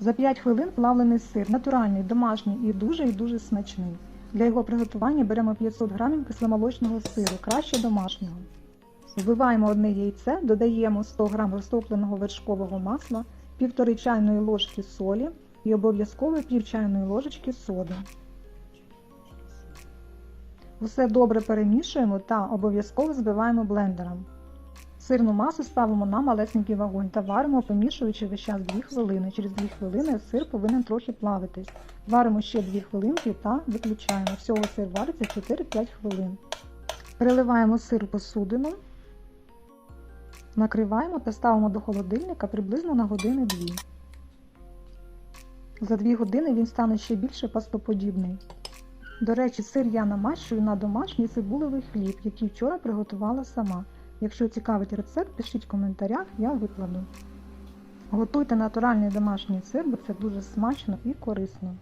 За 5 хвилин плавлений сир, натуральний, домашній і дуже і дуже смачний. Для його приготування беремо 500 г кисломолочного сиру, краще домашнього. Вбиваємо одне яйце, додаємо 100 г розтопленого вершкового масла, 1,5 чайної ложки солі і обов'язково пів чайної ложечки соди. Усе добре перемішуємо та обов'язково збиваємо блендером. Сирну масу ставимо на малесенький вогонь та варимо, помішуючи весь час 2 хвилини. Через 2 хвилини сир повинен трохи плавитись. Варимо ще 2 хвилинки та виключаємо. Всього сир вариться 4-5 хвилин. Переливаємо сир у посудину, накриваємо та ставимо до холодильника приблизно на години 2. За 2 години він стане ще більше пастоподібний. До речі, сир я намащую на домашній цибулевий хліб, який вчора приготувала сама. Якщо цікавить рецепт, пишіть в коментарях, я викладу. Готуйте натуральний домашній сир, бо це дуже смачно і корисно.